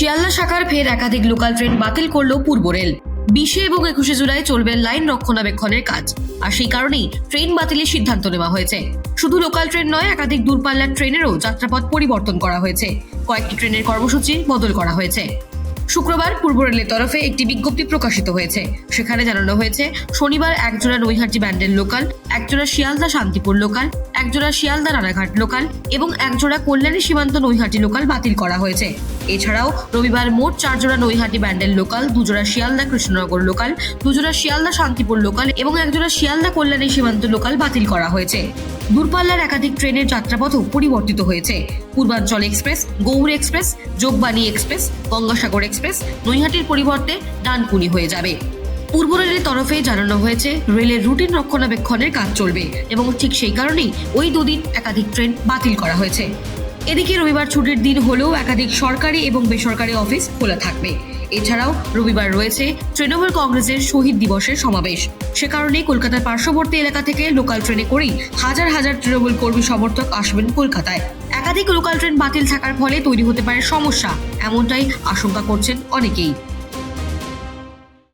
শিয়ালদা শাখার ফের একাধিক লোকাল ট্রেন বাতিল করল পূর্ব রেল। বিশে এবং একুশে জুলাই চলবে লাইন রক্ষণাবেক্ষণের কাজ। আর সেই কারণেই ট্রেন বাতিলের সিদ্ধান্ত নেওয়া হয়েছে। শুধু লোকাল ট্রেন নয়, একাধিক দূরপাল্লার ট্রেনেরও যাত্রাপথ পরিবর্তন করা হয়েছে। কয়েকটি ট্রেনের কর্মসূচি বদল করা হয়েছে। শুক্রবার পূর্ব রেলের তরফে একটি বিজ্ঞপ্তি প্রকাশিত হয়েছে। সেখানে জানানো হয়েছে, শনিবার একজোড়া নৈহাটি ব্যান্ডেল লোকাল, একজোড়া শিয়ালদা শান্তিপুর লোকাল, একজোড়া শিয়ালদা রানাঘাট লোকাল এবং একজোড়া কল্যাণী সীমান্ত নৈহাটি লোকাল বাতিল করা হয়েছে। এছাড়াও রবিবার মোট চারজোড়া নৈহাটি ব্যান্ডেল লোকাল, দুজোড়া শিয়ালদা কৃষ্ণনগর লোকাল, দুজোড়া শিয়ালদা শান্তিপুর লোকাল এবং একজোড়া শিয়ালদা কল্যাণী সীমান্ত লোকাল বাতিল করা হয়েছে। দূরপাল্লার একাধিক ট্রেনের যাত্রাপথও পরিবর্তিত হয়েছে। Purbanchal express Gour express, Jogbani express, Gangasagar express নৈহাটির পরিবর্তে ডানকুনি হয়ে যাবে। পূর্ব রেলের তরফে জানানো হয়েছে, রেলের রুটিন রক্ষণাবেক্ষণের কাজ চলবে এবং ঠিক সেই কারণেই ওই দুদিন একাধিক ট্রেন বাতিল করা হয়েছে। এদিকে রবিবার ছুটির দিন হলেও একাধিক সরকারি এবং বেসরকারি অফিস খোলা থাকবে। এছাড়াও রবিবার রয়েছে তৃণমূল কংগ্রেসের শহীদ দিবসের সমাবেশ। সে কারণে কলকাতার পার্শ্ববর্তী এলাকা থেকে লোকাল ট্রেনে করেই হাজার হাজার তৃণমূল কর্মী সমর্থক আসবেন কলকাতায়। একাধিক লোকাল ট্রেন বাতিল থাকার ফলে তৈরি হতে পারে সমস্যা, এমনটাই আশঙ্কা করছেন অনেকেই।